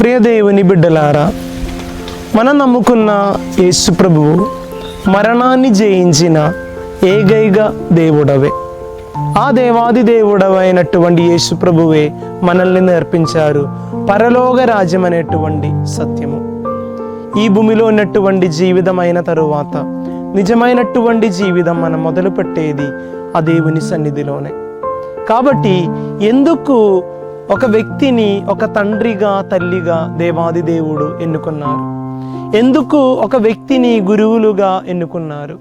ప్రియ దేవుని బిడ్డలారా మనం నమ్ముకున్న యేసు ప్రభువు మరణాన్ని జయించిన ఏకైక దేవుడవే. ఆ దేవాది దేవుడవైనటువంటి యేసు ప్రభువే మనల్ని నేర్పించారు. పరలోక రాజ్యం అనేటువంటి సత్యము. ఈ భూమిలో ఉన్నటువంటి జీవితం అయిన తరువాత నిజమైనటువంటి జీవితం మనం మొదలుపెట్టేది ఆ దేవుని సన్నిధిలోనే. కాబట్టి ఎందుకు ఒక వ్యక్తిని ఒక తండ్రిగా తల్లిగా దేవాది దేవుడు ఎన్నుకున్నారు. ఎందుకు ఒక వ్యక్తిని గురువులుగా ఎన్నుకున్నారు?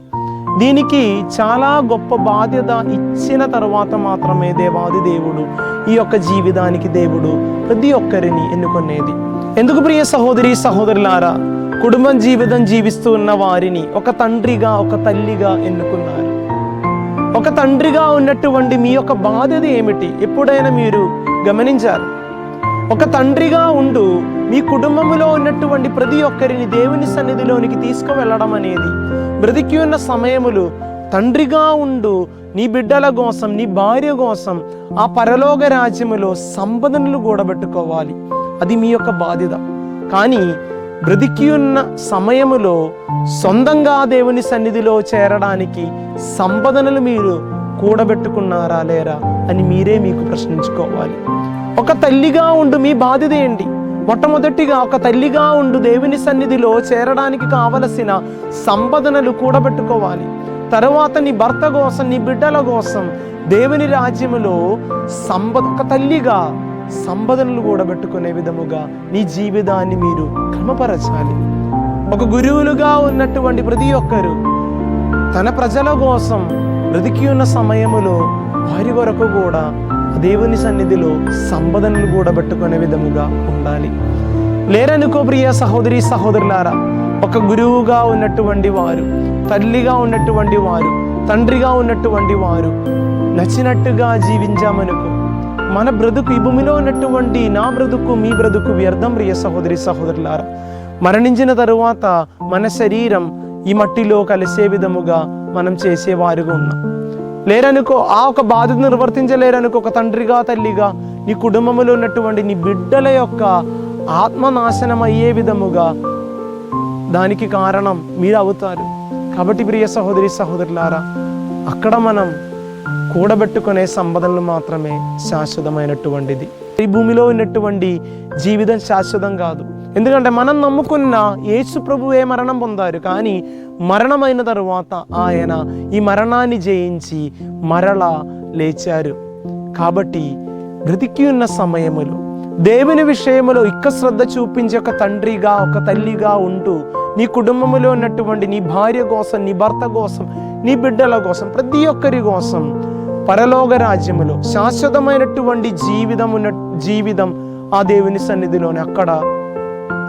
దీనికి చాలా గొప్ప బాధ్యత ఇచ్చిన తర్వాత మాత్రమే దేవాది దేవుడు ఈ యొక్క జీవితానికి దేవుడు ప్రతి ఒక్కరిని ఎన్నుకునేది. ఎందుకు ప్రియ సహోదరి సహోదరులారా? కుటుంబం జీవితం జీవిస్తూ ఉన్న వారిని ఒక తండ్రిగా ఒక తల్లిగా ఎన్నుకున్నారు. ఒక తండ్రిగా ఉన్నటువంటి మీ యొక్క బాధ్యత ఏమిటి? ఎప్పుడైనా మీరు గమనించారు. ఒక తండ్రిగా ఉండు మీ కుటుంబంలో ఉన్నటువంటి ప్రతి ఒక్కరిని దేవుని సన్నిధిలోనికి తీసుకువెళ్ళడం అనేది. బ్రతికి ఉన్న సమయములు తండ్రిగా ఉండు నీ బిడ్డల కోసం నీ భార్య కోసం ఆ పరలోక రాజ్యములో సంపదనలు కూడబెట్టుకోవాలి అది మీ యొక్క బాధ్యత. కానీ బ్రతికి ఉన్న సమయములో సొంతంగా దేవుని సన్నిధిలో చేరడానికి సంపదనలు మీరు కూడబెట్టుకున్నారా లేరా అని మీరే మీకు ప్రశ్నించుకోవాలి. ఒక తల్లిగా ఉండు మీ బాధ్యత ఏంటి? మొట్టమొదటిగా ఒక తల్లిగా ఉండు దేవుని సన్నిధిలో చేరడానికి కావలసిన సంపదనలు కూడబెట్టుకోవాలి. తర్వాత నీ భర్త కోసం నీ బిడ్డల కోసం దేవుని రాజ్యములో సంపద ఒక తల్లిగా సంపదనలు కూడబెట్టుకునే విధముగా నీ జీవితాన్ని మీరు క్రమపరచాలి. ఒక గురువులుగా ఉన్నటువంటి ప్రతి ఒక్కరు తన ప్రజల కోసం బ్రతికి ఉన్న సమయములో వారి వరకు కూడా దేవుని సన్నిధిలో సంపదనలు కూడబెట్టుకునే విధముగా ఉండాలి. లేరనుకో ప్రియ సహోదరి సహోదరులారా ఒక గురువుగా ఉన్నటువంటి వారు తల్లిగా ఉన్నటువంటి వారు తండ్రిగా ఉన్నటువంటి వారు నచ్చినట్టుగా జీవించామనుకో మన బ్రతుకు ఈ భూమిలో ఉన్నటువంటి నా బ్రతుకు మీ బ్రతుకు వ్యర్థం ప్రియ సహోదరి సహోదరులారా. మరణించిన తరువాత మన శరీరం ఈ మట్టిలో కలిసే విధముగా మనం చేసేవారుగా ఉన్నాం. లేరనుకో ఆ ఒక బాధ్యత నిర్వర్తించలేరనుకో ఒక తండ్రిగా తల్లిగా నీ కుటుంబంలో ఉన్నటువంటి నీ బిడ్డల యొక్క ఆత్మనాశనం అయ్యే విధముగా దానికి కారణం మీరు అవుతారు కాబట్టి ప్రియ సహోదరి సహోదరులారా అక్కడ మనం కూడబెట్టుకునే సంపదనలు మాత్రమే శాశ్వతమైనటువంటిది. ఈ భూమిలో ఉన్నటువంటి జీవితం శాశ్వతం కాదు. ఎందుకంటే మనం నమ్ముకున్న యేసు ప్రభువే మరణం పొందారు. కానీ మరణమైన తరువాత ఆయన ఈ మరణాన్ని జయించి మరలా లేచారు. కాబట్టి బ్రతికి ఉన్న సమయములు దేవుని విషయములో ఇక్క శ్రద్ధ చూపించి ఒక తండ్రిగా ఒక తల్లిగా ఉంటూ నీ కుటుంబంలో ఉన్నటువంటి నీ భార్య కోసం నీ భర్త కోసం నీ బిడ్డల కోసం ప్రతి ఒక్కరి కోసం పరలోక రాజ్యములో శాశ్వతమైనటువంటి జీవితం ఉన్న జీవితం ఆ దేవుని సన్నిధిలోనే అక్కడ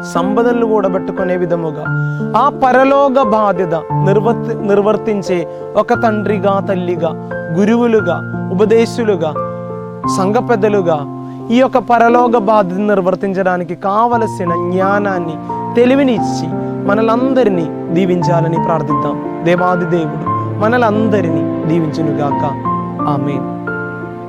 కూడా కూడబెట్టుకునే విధముగా ఆ పరలోక బాధ్యత నిర్వర్తి నిర్వర్తించే ఒక తండ్రిగా తల్లిగా గురువులుగా ఉపదేశులుగా సంఘ పెద్దలుగా ఈ యొక్క పరలోక బాధ్యత నిర్వర్తించడానికి కావలసిన జ్ఞానాన్ని తెలివిని ఇచ్చి మనలందరినీ దీవించాలని ప్రార్థిద్దాం. దేవాది దేవుడు మనలందరినీ దీవించునుగాక. ఆమె